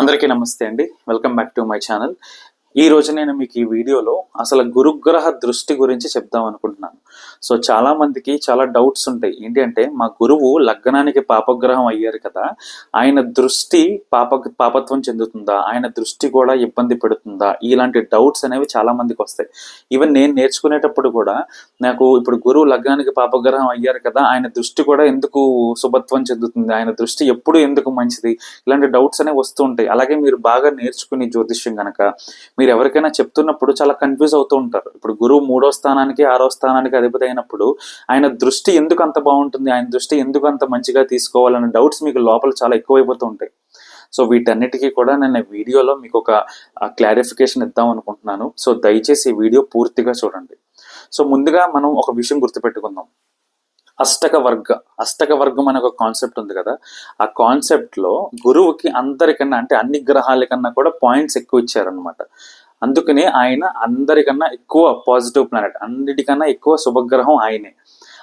అందరికీ నమస్తే అండి. Welcome back to my channel ఈ రోజు నేను మీకు ఈ వీడియోలో అసలు గురుగ్రహ దృష్టి గురించి చెప్దాం అనుకుంటున్నాను. సో చాలా మందికి చాలా డౌట్స్ ఉంటాయి. ఏంటి అంటే మా గురువు లగ్నానికి పాపగ్రహం అయ్యారు కదా ఆయన దృష్టి పాప పాపత్వం చెందుతుందా ఆయన దృష్టి కూడా ఇబ్బంది పెడుతుందా ఇలాంటి డౌట్స్ అనేవి చాలా మందికి వస్తాయి. ఈవెన్ నేను నేర్చుకునేటప్పుడు కూడా నాకు ఇప్పుడు గురువు లగ్నానికి పాపగ్రహం అయ్యారు కదా ఆయన దృష్టి కూడా ఎందుకు శుభత్వం చెందుతుంది ఆయన దృష్టి ఎప్పుడు ఎందుకు మంచిది ఇలాంటి డౌట్స్ అనేవి వస్తూ ఉంటాయి. అలాగే మీరు బాగా నేర్చుకుని జ్యోతిష్యం కనుక మీరు ఎవరికైనా చెప్తున్నప్పుడు చాలా కన్ఫ్యూజ్ అవుతూ ఉంటారు. ఇప్పుడు గురువు మూడో స్థానానికి ఆరో స్థానానికి అధిపతి అయినప్పుడు ఆయన దృష్టి ఎందుకు అంత బాగుంటుంది? ఆయన దృష్టి ఎందుకు అంత మంచిగా తీసుకోవాలనే డౌట్స్ మీకు లోపల చాలా ఎక్కువైపోతూ ఉంటాయి. సో వీటన్నిటికీ కూడా నేను వీడియోలో మీకు ఒక క్లారిఫికేషన్ ఇద్దాం అనుకుంటున్నాను. సో దయచేసి ఈ వీడియో పూర్తిగా చూడండి. సో ముందుగా మనం ఒక విషయం గుర్తుపెట్టుకుందాం. అష్టక వర్గ అష్టక వర్గం అనే ఒక కాన్సెప్ట్ ఉంది కదా. ఆ కాన్సెప్ట్లో గురువుకి అందరికన్నా అంటే అన్ని గ్రహాల కన్నా కూడా పాయింట్స్ ఎక్కువ ఇచ్చారనమాట అందుకనే ఆయన అందరికన్నా ఎక్కువ పాజిటివ్ ప్లానెట్ అన్నిటికన్నా ఎక్కువ శుభగ్రహం ఆయనే.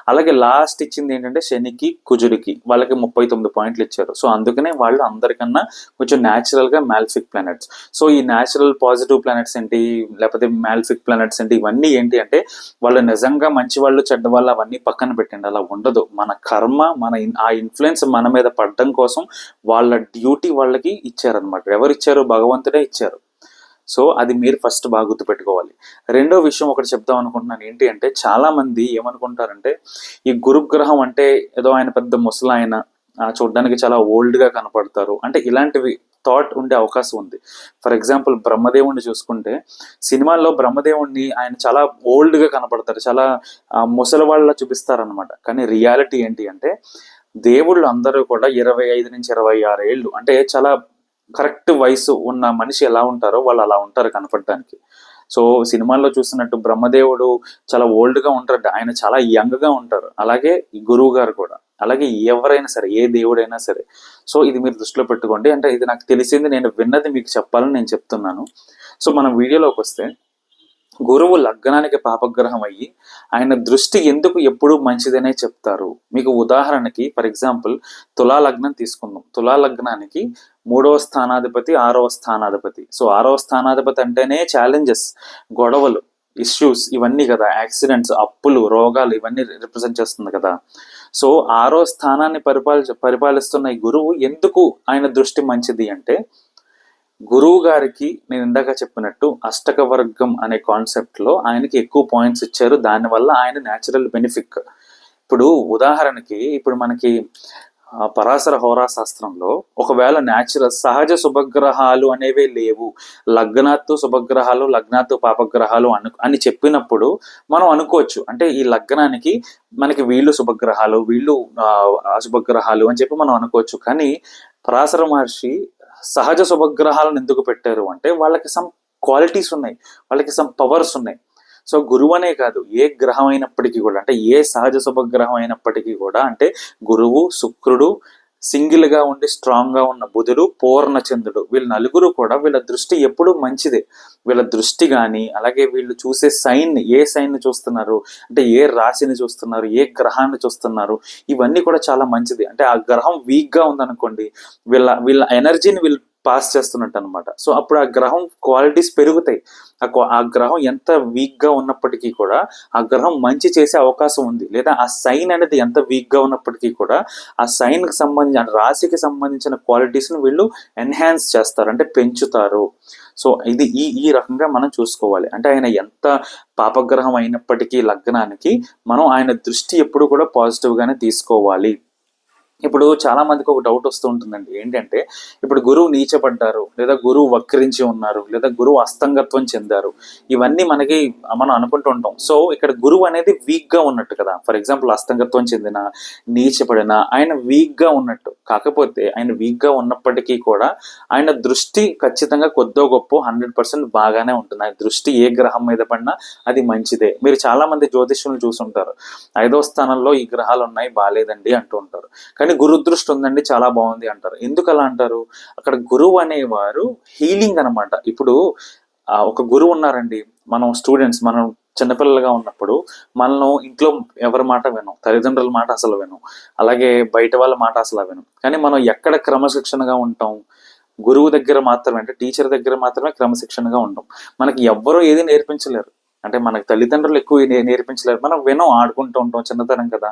అలాగే లాస్ట్ ఇచ్చింది ఏంటంటే శనికి కుజుడికి. వాళ్ళకి ముప్పై తొమ్మిది పాయింట్లు ఇచ్చారు. సో అందుకనే వాళ్ళు అందరికన్నా కొంచెం న్యాచురల్గా మ్యాల్ఫిక్ ప్లానెట్స్ సో ఈ న్యాచురల్ పాజిటివ్ ప్లానెట్స్ ఏంటి? లేకపోతే మ్యాల్ఫిక్ ప్లానెట్స్ ఏంటి? ఇవన్నీ ఏంటి అంటే వాళ్ళు నిజంగా మంచి వాళ్ళు చెడ్డ వాళ్ళు అవన్నీ పక్కన పెట్టండి. అలా ఉండదు. మన కర్మ మన ఆ ఇన్ఫ్లుయెన్స్ మన మీద పడడం కోసం వాళ్ళ డ్యూటీ వాళ్ళకి ఇచ్చారనమాట ఎవరు ఇచ్చారు భగవంతుడే ఇచ్చారు. సో అది మీరు ఫస్ట్ బాగా గుర్తుపెట్టుకోవాలి. రెండో విషయం ఒకటి చెప్దాం అనుకుంటున్నాను. ఏంటి అంటే చాలామంది ఏమనుకుంటారంటే ఈ గురుగ్రహం అంటే ఏదో ఆయన పెద్ద ముసలాయన చూడడానికి చాలా ఓల్డ్గా కనపడతారు. అంటే ఇలాంటివి థాట్ ఉండే అవకాశం ఉంది. ఫర్ ఎగ్జాంపుల్ బ్రహ్మదేవుణ్ణి చూసుకుంటే సినిమాల్లో బ్రహ్మదేవుణ్ణి ఆయన చాలా ఓల్డ్గా కనపడతారు. చాలా ముసలివాళ్ళ ముసలి వాళ్ళ చూపిస్తారనమాట కానీ రియాలిటీ ఏంటి అంటే దేవుళ్ళు అందరూ కూడా ఇరవై ఐదు నుంచి ఇరవై ఆరు ఏళ్ళు అంటే చాలా కరెక్ట్ వయసు ఉన్న మనిషి ఎలా ఉంటారో వాళ్ళు అలా ఉంటారు కనపడడానికి సో సినిమాల్లో చూసినట్టు బ్రహ్మదేవుడు చాలా ఓల్డ్గా ఉంటాడు. ఉంటారు ఆయన చాలా యంగ్గా ఉంటారు. అలాగే గురువు గారు కూడా. అలాగే ఎవరైనా సరే ఏ దేవుడైనా సరే. సో ఇది మీరు దృష్టిలో పెట్టుకోండి. అంటే ఇది నాకు తెలిసింది నేను విన్నది మీకు చెప్పాలని నేను చెప్తున్నాను. సో మనం వీడియోలోకి వస్తే గురువు లగ్నానికి పాపగ్రహం అయ్యి ఆయన దృష్టి ఎందుకు ఎప్పుడు మంచిదనే చెప్తారు. మీకు ఉదాహరణకి ఫర్ ఎగ్జాంపుల్ తులా లగ్నం తీసుకుందాం. తులా లగ్నానికి మూడవ స్థానాధిపతి ఆరవ స్థానాధిపతి. సో ఆరవ స్థానాధిపతి అంటేనే ఛాలెంజెస్ గొడవలు ఇష్యూస్ ఇవన్నీ కదా యాక్సిడెంట్స్ అప్పులు రోగాలు ఇవన్నీ రిప్రజెంట్ చేస్తుంది కదా. సో ఆరో స్థానాన్ని పరిపాలి పరిపాలిస్తున్న ఈ గురువు ఎందుకు ఆయన దృష్టి మంచిది అంటే గురువు గారికి నేను ఇందాక చెప్పినట్టు అష్టక వర్గం అనే కాన్సెప్ట్లో ఆయనకి ఎక్కువ పాయింట్స్ ఇచ్చారు. దానివల్ల ఆయన న్యాచురల్ బెనిఫిట్ ఇప్పుడు ఉదాహరణకి ఇప్పుడు మనకి పరాశర హోరా శాస్త్రంలో ఒకవేళ న్యాచురల్ సహజ శుభగ్రహాలు అనేవి లేవు లగ్నాత్తు శుభగ్రహాలు లగ్నాత్తు పాపగ్రహాలు అను అని చెప్పినప్పుడు మనం అనుకోవచ్చు. అంటే ఈ లగ్నానికి మనకి వీళ్ళు శుభగ్రహాలు వీళ్ళు అశుభగ్రహాలు అని చెప్పి మనం అనుకోవచ్చు. కానీ పరాశర మహర్షి సహజ శుభగ్రహాలను ఎందుకు పెట్టారు అంటే వాళ్ళకి సమ్ క్వాలిటీస్ ఉన్నాయి వాళ్ళకి సమ్ పవర్స్ ఉన్నాయి. సో గురువు అనే కాదు ఏ గ్రహం అయినప్పటికీ కూడా అంటే ఏ సహజ శుభగ్రహం అయినప్పటికీ కూడా అంటే గురువు శుక్రుడు సింగిల్గా ఉండి స్ట్రాంగ్గా ఉన్న బుధుడు పూర్ణచంద్రుడు వీళ్ళ నలుగురు కూడా వీళ్ళ దృష్టి ఎప్పుడూ మంచిదే. వీళ్ళ దృష్టి కానీ అలాగే వీళ్ళు చూసే సైన్ ఏ సైన్ని చూస్తున్నారు? అంటే ఏ రాశిని చూస్తున్నారు? ఏ గ్రహాన్ని చూస్తున్నారు? ఇవన్నీ కూడా చాలా మంచిది. అంటే ఆ గ్రహం వీక్గా ఉందనుకోండి వీళ్ళ వీళ్ళ ఎనర్జీని వీళ్ళు పాస్ చేస్తున్నట్టు అనమాట సో అప్పుడు ఆ గ్రహం క్వాలిటీస్ పెరుగుతాయి. ఆ క్వా- ఆ గ్రహం ఎంత వీక్గా ఉన్నప్పటికీ కూడా ఆ గ్రహం మంచి చేసే అవకాశం ఉంది. లేదా ఆ సైన్ అనేది ఎంత వీక్గా ఉన్నప్పటికీ కూడా ఆ సైన్కి సంబంధించిన రాశికి సంబంధించిన క్వాలిటీస్ని వీళ్ళు ఎన్హాన్స్ చేస్తారు. అంటే పెంచుతారు. సో ఇది ఈ ఈ రకంగా మనం చూసుకోవాలి. అంటే ఆయన ఎంత పాపగ్రహం అయినప్పటికీ లగ్నానికి మనం ఆయన దృష్టి ఎప్పుడు కూడా పాజిటివ్గానే తీసుకోవాలి. ఇప్పుడు చాలా మందికి ఒక డౌట్ వస్తూ ఉంటుందండి. ఏంటంటే ఇప్పుడు గురువు నీచపడ్డారు లేదా గురువు వక్రించి ఉన్నారు లేదా గురువు అస్తంగత్వం చెందారు ఇవన్నీ మనకి మనం అనుకుంటూ ఉంటాం. సో ఇక్కడ గురువు అనేది వీక్గా ఉన్నట్టు కదా. ఫర్ ఎగ్జాంపుల్ అస్తంగత్వం చెందిన నీచపడిన ఆయన వీక్గా ఉన్నట్టు. కాకపోతే ఆయన వీక్గా ఉన్నప్పటికీ కూడా ఆయన దృష్టి ఖచ్చితంగా కొద్దో గొప్ప హండ్రెడ్ పర్సెంట్ బాగానే ఉంటుంది. ఆయన దృష్టి ఏ గ్రహం మీద పడినా అది మంచిదే. మీరు చాలా మంది జ్యోతిష్యులు చూసుంటారు. ఐదో స్థానంలో ఈ గ్రహాలు ఉన్నాయి బాగాలేదండి అంటూ ఉంటారు. కానీ గురు దృష్టి ఉందండి చాలా బాగుంది అంటారు. ఎందుకు అలా అంటారు? అక్కడ గురువు అనేవారు హీలింగ్ అనమాట ఇప్పుడు ఒక గురువు ఉన్నారండి. మనం స్టూడెంట్స్ మనం చిన్నపిల్లలుగా ఉన్నప్పుడు మనల్ని ఇంట్లో ఎవరి మాట వినం తల్లిదండ్రుల మాట అసలు వినం అలాగే బయట వాళ్ళ మాట అసలు వినం కానీ మనం ఎక్కడ క్రమశిక్షణగా ఉంటాం? గురువు దగ్గర మాత్రమే అంటే టీచర్ దగ్గర మాత్రమే క్రమశిక్షణగా ఉంటాం. మనకి ఎవ్వరూ ఏది నేర్పించలేరు. అంటే మనకు తల్లిదండ్రులు ఎక్కువ నేర్పించలేరు. మనం వినం ఆడుకుంటూ ఉంటాం చిన్నతనం కదా.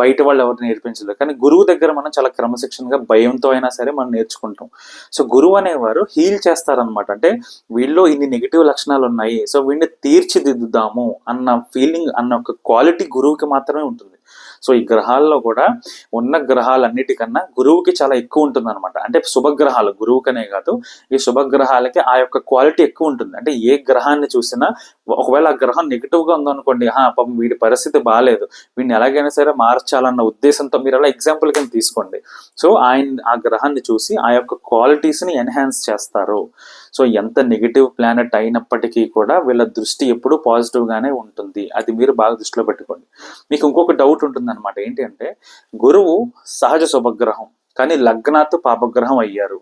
బయట వాళ్ళు ఎవరు నేర్పించలేరు కానీ గురువు దగ్గర మనం చాలా క్రమశిక్షణగా భయంతో అయినా సరే మనం నేర్చుకుంటాం. సో గురువు అనేవారు హీల్ చేస్తారనమాట అంటే వీళ్ళలో ఇన్ని నెగిటివ్ లక్షణాలు ఉన్నాయి. సో వీడిని తీర్చిదిద్దుదాము అన్న ఫీలింగ్ అన్న ఒక క్వాలిటీ గురువుకి మాత్రమే ఉంటుంది. సో ఈ గ్రహాల్లో కూడా ఉన్న గ్రహాలన్నిటికన్నా గురువుకి చాలా ఎక్కువ ఉంటుంది అనమాట అంటే శుభగ్రహాలు గురువుకనే కాదు ఈ శుభగ్రహాలకి ఆ యొక్క క్వాలిటీ ఎక్కువ ఉంటుంది. అంటే ఏ గ్రహాన్ని చూసినా ఒకవేళ ఆ గ్రహం నెగిటివ్గా ఉందనుకోండి పాపం వీడి పరిస్థితి బాగాలేదు వీడిని ఎలాగైనా సరే మార్చాలన్న ఉద్దేశంతో మీరు అలా ఎగ్జాంపుల్ కింద తీసుకోండి. సో ఆయన ఆ గ్రహాన్ని చూసి ఆ యొక్క క్వాలిటీస్ని ఎన్హాన్స్ చేస్తారు. సో ఎంత నెగిటివ్ ప్లానెట్ అయినప్పటికీ కూడా వీళ్ళ దృష్టి ఎప్పుడూ పాజిటివ్ గానే ఉంటుంది. అది మీరు బాగా దృష్టిలో పెట్టుకోండి. మీకు ఇంకొక డౌట్ ఉంటుంది అనమాట ఏంటి అంటే గురువు సహజ శుభగ్రహం కానీ లగ్నాత్ పాపగ్రహం అయ్యారు.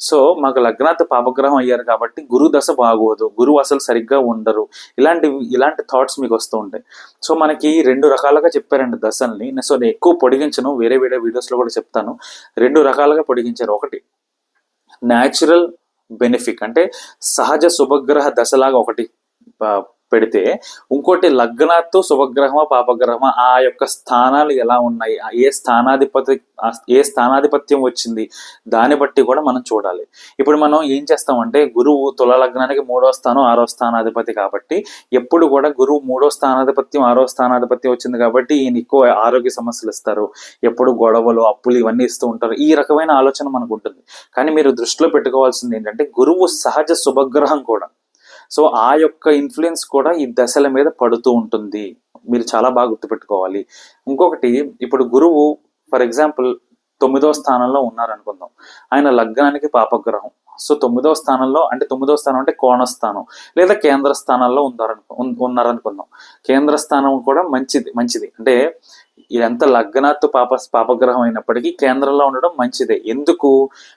సో మాకు లగ్నాత్ పాపగ్రహం అయ్యారు కాబట్టి గురు దశ బాగోదు గురువు అసలు సరిగ్గా ఉండరు. ఇలాంటి ఇలాంటి థాట్స్ మీకు వస్తూ ఉంటాయి. సో మనకి రెండు రకాలుగా చెప్పారండి దశల్ని. సో నేను ఎక్కువ పొడిగించను వేరే వేరే వీడియోస్లో కూడా చెప్తాను. రెండు రకాలుగా పొడిగించారు. ఒకటి న్యాచురల్ బెనిఫిక్ అంటే సహజ శుభగ్రహ దశలాగా ఒకటి పెడితే ఇంకోటి లగ్నాత్తు శుభగ్రహమా పాపగ్రహమా ఆ యొక్క స్థానాలు ఎలా ఉన్నాయి? ఆ ఏ స్థానాధిపతి ఏ స్థానాధిపత్యం వచ్చింది? దాన్ని బట్టి కూడా మనం చూడాలి. ఇప్పుడు మనం ఏం చేస్తామంటే గురువు తుల లగ్నానికి మూడో స్థానం ఆరో స్థానాధిపతి కాబట్టి ఎప్పుడు కూడా గురువు మూడో స్థానాధిపత్యం ఆరో స్థానాధిపత్యం వచ్చింది కాబట్టి ఈయన ఎక్కువ ఆరోగ్య సమస్యలు ఇస్తారు. ఎప్పుడు గొడవలు అప్పులు ఇవన్నీ ఇస్తూ ఉంటారు. ఈ రకమైన ఆలోచన మనకు ఉంటుంది. కానీ మీరు దృష్టిలో పెట్టుకోవాల్సింది ఏంటంటే గురువు సహజ శుభగ్రహం కూడా. సో ఆ యొక్క ఇన్ఫ్లుయెన్స్ కూడా ఈ దశల మీద పడుతూ ఉంటుంది. మీరు చాలా బాగా గుర్తుపెట్టుకోవాలి. ఇంకొకటి ఇప్పుడు గురువు ఫర్ ఎగ్జాంపుల్ తొమ్మిదో స్థానంలో ఉన్నారనుకుందాం. ఆయన లగ్నానికి పాపగ్రహం. సో తొమ్మిదో స్థానంలో అంటే తొమ్మిదో స్థానం అంటే కోణ స్థానం లేదా కేంద్ర స్థానాల్లో ఉన్నారనుకో ఉన్నారనుకుందాం. కేంద్ర స్థానం కూడా మంచిది మంచిది. అంటే ఇదంతా లగ్నాత్తు పాప పాపగ్రహం అయినప్పటికీ కేంద్రంలో ఉండడం మంచిదే. ఎందుకు?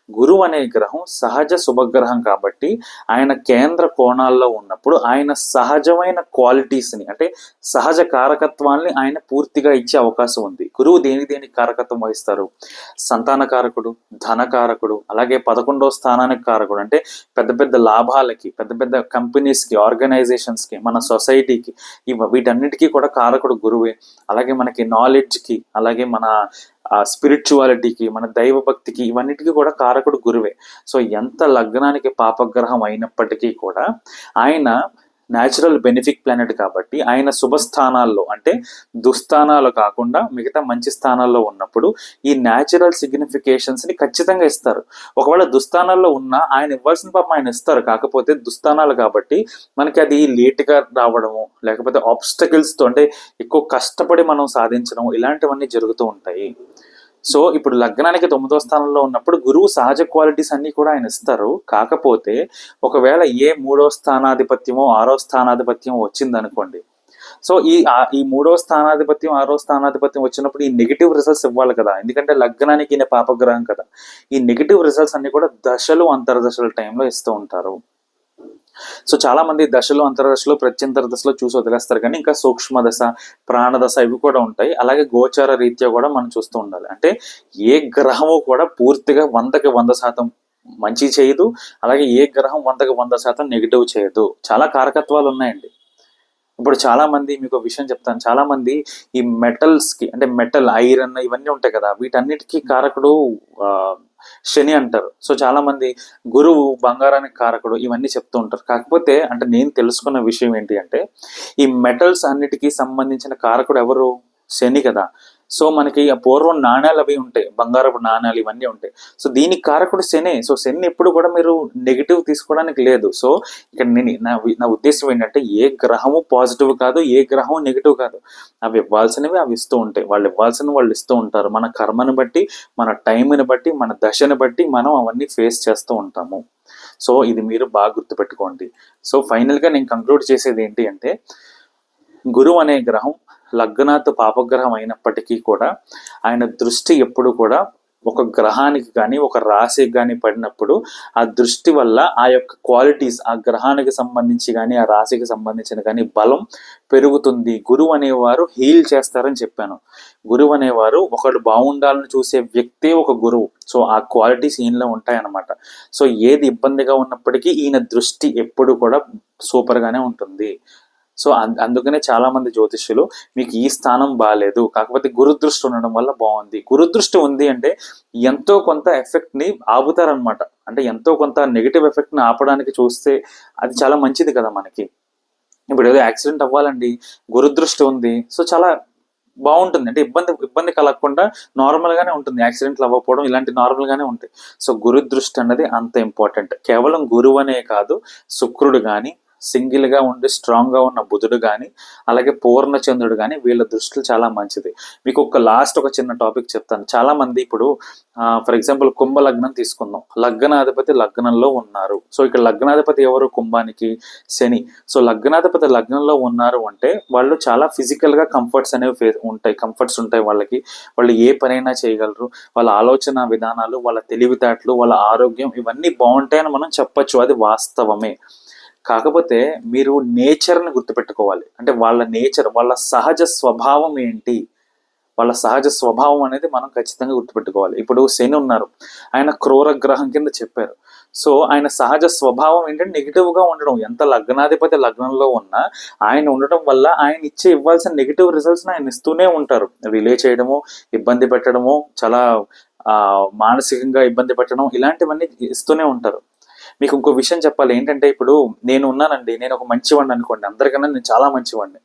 గురువు అనే గ్రహం సహజ శుభగ్రహం కాబట్టి ఆయన కేంద్ర కోణాల్లో ఉన్నప్పుడు ఆయన సహజమైన క్వాలిటీస్ని అంటే సహజ కారకత్వాన్ని ఆయన పూర్తిగా ఇచ్చే అవకాశం ఉంది. గురువు దేని దేనికి కారకత్వం వహిస్తారు? సంతాన కారకుడు ధన కారకుడు అలాగే పదకొండవ స్థానానికి కారకుడు అంటే పెద్ద పెద్ద లాభాలకి పెద్ద పెద్ద కంపెనీస్కి ఆర్గనైజేషన్స్కి మన సొసైటీకి ఇవ వీటన్నిటికీ కూడా కారకుడు గురువే. అలాగే మనకి నాలెడ్జ్కి అలాగే మన స్పిరిచువాలిటీకి మన దైవ భక్తికి ఇవన్నిటికీ కూడా కారకుడు గురువే. సో ఎంత లగ్నానికి పాపగ్రహం అయినప్పటికీ కూడా ఆయన న్యాచురల్ బెనిఫిక్ ప్లానెట్ కాబట్టి ఆయన శుభ స్థానాల్లో అంటే దుస్థానాలు కాకుండా మిగతా మంచి స్థానాల్లో ఉన్నప్పుడు ఈ న్యాచురల్ సిగ్నిఫికేషన్స్ని ఖచ్చితంగా ఇస్తారు. ఒకవేళ దుస్థానాల్లో ఉన్నా ఆయన ఇవ్వాల్సిన పాపం ఆయన ఇస్తారు. కాకపోతే దుస్థానాలు కాబట్టి మనకి అది లేట్గా రావడము లేకపోతే ఆబ్స్టకిల్స్తో అంటే ఎక్కువ కష్టపడి మనం సాధించడం ఇలాంటివన్నీ జరుగుతూ ఉంటాయి. సో ఇప్పుడు లగ్నానికి తొమ్మిదో స్థానంలో ఉన్నప్పుడు గురువు సహజ క్వాలిటీస్ అన్ని కూడా ఆయన ఇస్తారు. కాకపోతే ఒకవేళ ఏ మూడో స్థానాధిపత్యమో ఆరో స్థానాధిపత్యమో వచ్చిందనుకోండి. సో ఈ ఈ మూడో స్థానాధిపత్యం ఆరో స్థానాధిపత్యం వచ్చినప్పుడు ఈ నెగిటివ్ రిజల్ట్స్ ఇవ్వాలి కదా. ఎందుకంటే లగ్నానికి ఈయన పాపగ్రహం కదా. ఈ నెగిటివ్ రిజల్ట్స్ అన్ని కూడా దశలు అంతర్దశల టైంలో ఇస్తూ ఉంటారు. సో చాలా మంది దశలు అంతర్దశలు ప్రత్యంతర దశలో చూసి వదిలేస్తారు. కానీ ఇంకా సూక్ష్మ దశ ప్రాణదశ ఇవి కూడా ఉంటాయి. అలాగే గోచార రీత్యా కూడా మనం చూస్తూ ఉండాలి. అంటే ఏ గ్రహము కూడా పూర్తిగా వందకి వంద శాతం మంచి చేయదు. అలాగే ఏ గ్రహం వందకి వంద శాతం నెగిటివ్ చేయదు. చాలా కారకత్వాలు ఉన్నాయండి. ఇప్పుడు చాలా మంది మీకు విషయం చెప్తాను. చాలా మంది ఈ మెటల్స్కి అంటే మెటల్ ఐరన్ ఇవన్నీ ఉంటాయి కదా వీటన్నిటికీ కారకుడు శని అంటారు. సో చాలా మంది గురువు బంగారానికి కారకుడు ఇవన్నీ చెప్తూ ఉంటారు. కాకపోతే అంటే నేను తెలుసుకున్న విషయం ఏంటి అంటే ఈ మెటల్స్ అన్నిటికీ సంబంధించిన కారకుడు ఎవరు? శని కదా. సో మనకి ఆ పూర్వం నాణ్యాలు అవి ఉంటాయి బంగారపు నాణ్యాలు ఇవన్నీ ఉంటాయి. సో దీనికి కారకుడు శని. సో శని ఎప్పుడు కూడా మీరు నెగిటివ్ తీసుకోవడానికి లేదు. సో ఇక్కడ నేను నా నా ఉద్దేశం ఏంటంటే ఏ గ్రహము పాజిటివ్ కాదు ఏ గ్రహం నెగిటివ్ కాదు. అవి ఇవ్వాల్సినవి అవి ఇస్తూ ఉంటాయి. వాళ్ళు ఇవ్వాల్సిన వాళ్ళు ఇస్తూ ఉంటారు. మన కర్మని బట్టి మన టైంని బట్టి మన దశని బట్టి మనం అవన్నీ ఫేస్ చేస్తూ ఉంటాము. సో ఇది మీరు బాగా గుర్తుపెట్టుకోండి. సో ఫైనల్గా నేను కంక్లూడ్ చేసేది ఏంటి అంటే గురువు అనే గ్రహం లగ్నాత్ పాపగ్రహం అయినప్పటికీ కూడా ఆయన దృష్టి ఎప్పుడు కూడా ఒక గ్రహానికి కానీ ఒక రాశికి కానీ పడినప్పుడు ఆ దృష్టి వల్ల ఆ యొక్క క్వాలిటీస్ ఆ గ్రహానికి సంబంధించి కానీ ఆ రాశికి సంబంధించిన కానీ బలం పెరుగుతుంది. గురువు అనేవారు హీల్ చేస్తారని చెప్పాను. గురువు అనేవారు ఒకడు బాగుండాలని చూసే వ్యక్తే ఒక గురువు. సో ఆ క్వాలిటీస్ ఈయనలో ఉంటాయన్నమాట. సో ఏది ఇబ్బందిగా ఉన్నప్పటికీ ఈయన దృష్టి ఎప్పుడు కూడా సూపర్గానే ఉంటుంది. సో అందుకనే చాలా మంది జ్యోతిష్యులు మీకు ఈ స్థానం బాగాలేదు కాకపోతే గురుదృష్టి ఉండడం వల్ల బాగుంది. గురుదృష్టి ఉంది అంటే ఎంతో కొంత ఎఫెక్ట్ని ఆపుతారనమాట అంటే ఎంతో కొంత నెగిటివ్ ఎఫెక్ట్ని ఆపడానికి చూస్తే అది చాలా మంచిది కదా మనకి. ఇప్పుడు ఏదో యాక్సిడెంట్ అవ్వాలండి గురుదృష్టి ఉంది సో చాలా బాగుంటుంది. అంటే ఇబ్బంది ఇబ్బంది కలగకుండా నార్మల్ గానే ఉంటుంది. యాక్సిడెంట్లు అవ్వకపోవడం ఇలాంటి నార్మల్ గానే ఉంటాయి. సో గురుదృష్టి అన్నది అంత ఇంపార్టెంట్ కేవలం గురువు అనే కాదు శుక్రుడు కానీ సింగిల్గా ఉండి స్ట్రాంగ్గా ఉన్న బుధుడు కానీ అలాగే పూర్ణచంద్రుడు కానీ వీళ్ళ దృష్టిలో చాలా మంచిది. మీకు ఒక లాస్ట్ ఒక చిన్న టాపిక్ చెప్తాను. చాలా మంది ఇప్పుడు ఫర్ ఎగ్జాంపుల్ కుంభ లగ్నం తీసుకుందాం. లగ్నాధిపతి లగ్నంలో ఉన్నారు. సో ఇక్కడ లగ్నాధిపతి ఎవరు? కుంభానికి శని. సో లగ్నాధిపతి లగ్నంలో ఉన్నారు అంటే వాళ్ళు చాలా ఫిజికల్గా కంఫర్ట్స్ అనేవి ఉంటాయి. కంఫర్ట్స్ ఉంటాయి వాళ్ళకి. వాళ్ళు ఏ పనైనా చేయగలరు. వాళ్ళ ఆలోచన విధానాలు వాళ్ళ తెలివితేటలు వాళ్ళ ఆరోగ్యం ఇవన్నీ బాగుంటాయని మనం చెప్పచ్చు. అది వాస్తవమే. కాకపోతే మీరు నేచర్ని గుర్తుపెట్టుకోవాలి. అంటే వాళ్ళ నేచర్ వాళ్ళ సహజ స్వభావం ఏంటి? వాళ్ళ సహజ స్వభావం అనేది మనం ఖచ్చితంగా గుర్తుపెట్టుకోవాలి. ఇప్పుడు శని ఉన్నారు. ఆయన క్రూర గ్రహం కింద చెప్పారు. సో ఆయన సహజ స్వభావం ఏంటంటే నెగిటివ్గా ఉండడం. ఎంత లగ్నాధిపతి లగ్నంలో ఉన్నా ఆయన ఉండటం వల్ల ఆయన ఇచ్చే ఇవ్వాల్సిన నెగిటివ్ రిజల్ట్స్ని ఆయన ఇస్తూనే ఉంటారు. రిలే చేయడము ఇబ్బంది పెట్టడము చాలా మానసికంగా ఇబ్బంది పెట్టడం ఇలాంటివన్నీ ఇస్తూనే ఉంటారు. మీకు ఇంకో విషయం చెప్పాలి. ఏంటంటే ఇప్పుడు నేను ఉన్నానండి. నేను ఒక మంచివాడిని అనుకోండి. అందరికన్నా నేను చాలా మంచివాడిని.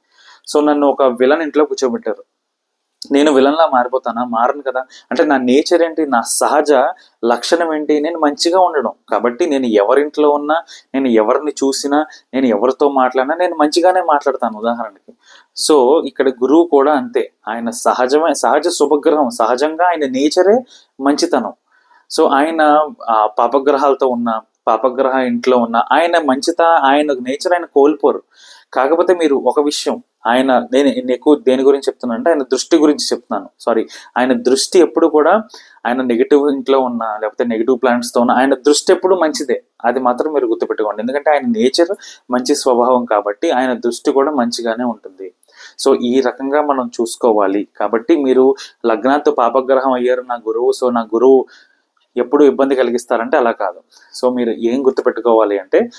సో నన్ను ఒక విలన్ ఇంట్లో కూర్చోబెట్టారు. నేను విలన్లా మారిపోతానా? మారను కదా. అంటే నా నేచర్ ఏంటి? నా సహజ లక్షణం ఏంటి? నేను మంచిగా ఉండడం. కాబట్టి నేను ఎవరింట్లో ఉన్నా నేను ఎవరిని చూసినా నేను ఎవరితో మాట్లాడినా నేను మంచిగానే మాట్లాడతాను ఉదాహరణకి. సో ఇక్కడ గురువు కూడా అంతే. ఆయన సహజమే సహజ శుభగ్రహం. సహజంగా ఆయన నేచరే మంచితనం. సో ఆయన పాపగ్రహాలతో ఉన్న పాపగ్రహ ఇంట్లో ఉన్న ఆయన మంచిత ఆయన నేచర్ ఆయన కోల్పోరు. కాకపోతే మీరు ఒక విషయం ఆయన నేను ఎక్కువ దేని గురించి చెప్తున్నాను అంటే ఆయన దృష్టి గురించి చెప్తున్నాను. సారీ ఆయన దృష్టి ఎప్పుడు కూడా ఆయన నెగిటివ్ ఇంట్లో ఉన్న లేకపోతే నెగిటివ్ ప్లాంట్స్తో ఉన్న ఆయన దృష్టి ఎప్పుడు మంచిదే. అది మాత్రం మీరు గుర్తుపెట్టుకోండి. ఎందుకంటే ఆయన నేచర్ మంచి స్వభావం కాబట్టి ఆయన దృష్టి కూడా మంచిగానే ఉంటుంది. సో ఈ రకంగా మనం చూసుకోవాలి. కాబట్టి మీరు లగ్నాతో పాపగ్రహం అయ్యారు నా గురువు సో నా గురువు ఎప్పుడు ఇబ్బంది కలిగిస్తారంటే అలా కాదు. సో మీరు ఏం గుర్తుపెట్టుకోవాలి అంటే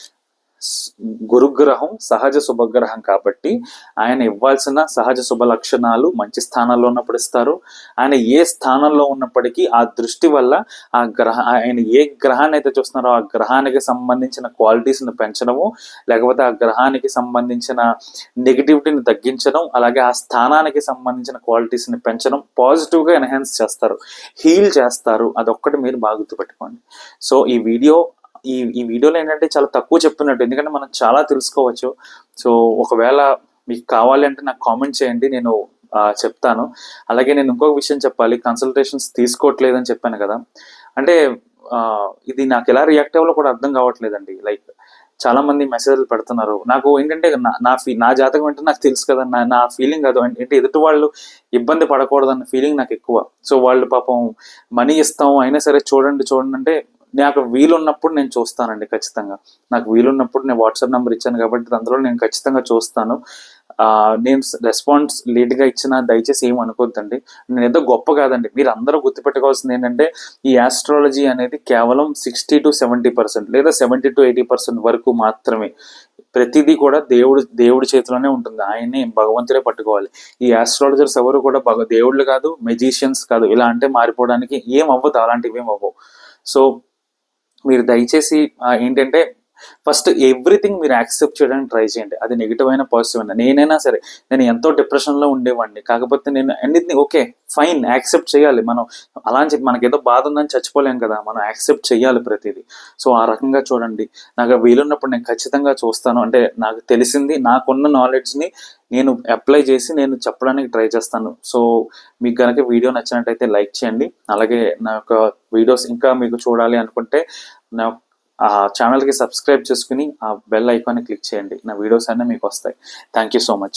గురుగ్రహం సహజ శుభగ్రహం కాబట్టి ఆయన ఇవ్వాల్సిన సహజ శుభ లక్షణాలు మంచి స్థానంలో ఉన్నప్పుడు ఇస్తారు. ఆయన ఏ స్థానంలో ఉన్నప్పటికీ ఆ దృష్టి వల్ల ఆ గ్రహ ఆయన ఏ గ్రహాన్ని అయితే చూస్తున్నారో ఆ గ్రహానికి సంబంధించిన క్వాలిటీస్ని పెంచడము లేకపోతే ఆ గ్రహానికి సంబంధించిన నెగిటివిటీని తగ్గించడం అలాగే ఆ స్థానానికి సంబంధించిన క్వాలిటీస్ని పెంచడం పాజిటివ్గా ఎన్హాన్స్ చేస్తారు. హీల్ చేస్తారు. అదొక్కటి మీరు బాగా గుర్తుపెట్టుకోండి. సో ఈ వీడియో ఈ ఈ వీడియోలో ఏంటంటే చాలా తక్కువ చెప్తున్నట్టు ఎందుకంటే మనం చాలా తెలుసుకోవచ్చు. సో ఒకవేళ మీకు కావాలి అంటే నాకు కామెంట్ చేయండి నేను చెప్తాను. అలాగే నేను ఇంకొక విషయం చెప్పాలి కన్సల్టేషన్స్ తీసుకోవట్లేదని చెప్పాను కదా. అంటే ఇది నాకు ఎలా రియాక్ట్ అవ్వాలో కూడా అర్థం కావట్లేదండి. లైక్ చాలా మంది మెసేజ్లు పెడుతున్నారు. నాకు ఏంటంటే నా ఫీ నా జాతకం అంటే నాకు తెలుసు కదా నా నా ఫీలింగ్ అది అంటే ఎదుటి వాళ్ళు ఇబ్బంది పడకూడదన్న ఫీలింగ్ నాకు ఎక్కువ. సో వాళ్ళు పాపం మనీ ఇస్తాం అయినా సరే చూడండి చూడండి అంటే నాకు వీలున్నప్పుడు నేను చూస్తానండి ఖచ్చితంగా. నాకు వీలున్నప్పుడు నేను వాట్సాప్ నెంబర్ ఇచ్చాను కాబట్టి అందులో నేను ఖచ్చితంగా చూస్తాను. నేను రెస్పాన్స్ లేట్గా ఇచ్చిన దయచేసి ఏం అనుకోద్దండి. నేను ఏదో గొప్ప కాదండి. మీరు అందరూ గుర్తుపెట్టుకోవాల్సింది ఏంటంటే ఈ ఆస్ట్రాలజీ అనేది కేవలం సిక్స్టీ టు సెవెంటీ పర్సెంట్ లేదా సెవెంటీ టు ఎయిటీ పర్సెంట్ వరకు మాత్రమే. ప్రతిదీ కూడా దేవుడు దేవుడి చేతిలోనే ఉంటుంది. ఆయన్ని భగవంతుడే పట్టుకోవాలి. ఈ ఆస్ట్రాలజర్స్ ఎవరు కూడా భగ దేవుళ్ళు కాదు మెజీషియన్స్ కాదు. ఇలా అంటే మారిపోవడానికి ఏం అవ్వదు. అలాంటివి ఏం అవ్వవు. సో మీరు దయచేసి ఏంటంటే ఫస్ట్ ఎవ్రీథింగ్ మీరు యాక్సెప్ట్ చేయడానికి ట్రై చేయండి. అది నెగిటివ్ అయినా పాజిటివ్ అయినా. నేనైనా సరే నేను ఎంతో డిప్రెషన్లో ఉండేవాడిని. కాకపోతే నేను అన్నిటిని ఓకే ఫైన్ యాక్సెప్ట్ చేయాలి. మనం అలా అని చెప్పి మనకి ఏదో బాధ ఉందని చచ్చిపోలేం కదా. మనం యాక్సెప్ట్ చేయాలి ప్రతిదీ. సో ఆ రకంగా చూడండి. నాకు వీలున్నప్పుడు నేను ఖచ్చితంగా చూస్తాను. అంటే నాకు తెలిసింది నాకున్న నాలెడ్జ్ని నేను అప్లై చేసి నేను చెప్పడానికి ట్రై చేస్తాను. సో మీకు కనుక వీడియో నచ్చినట్టయితే లైక్ చేయండి. అలాగే నా యొక్క వీడియోస్ ఇంకా మీకు చూడాలి అనుకుంటే నా ఆ ఛానల్కి సబ్స్క్రైబ్ చేసుకుని ఆ బెల్ ఐకాన్ని క్లిక్ చేయండి. నా వీడియోస్ అన్నీ మీకు వస్తాయి. Thank you so much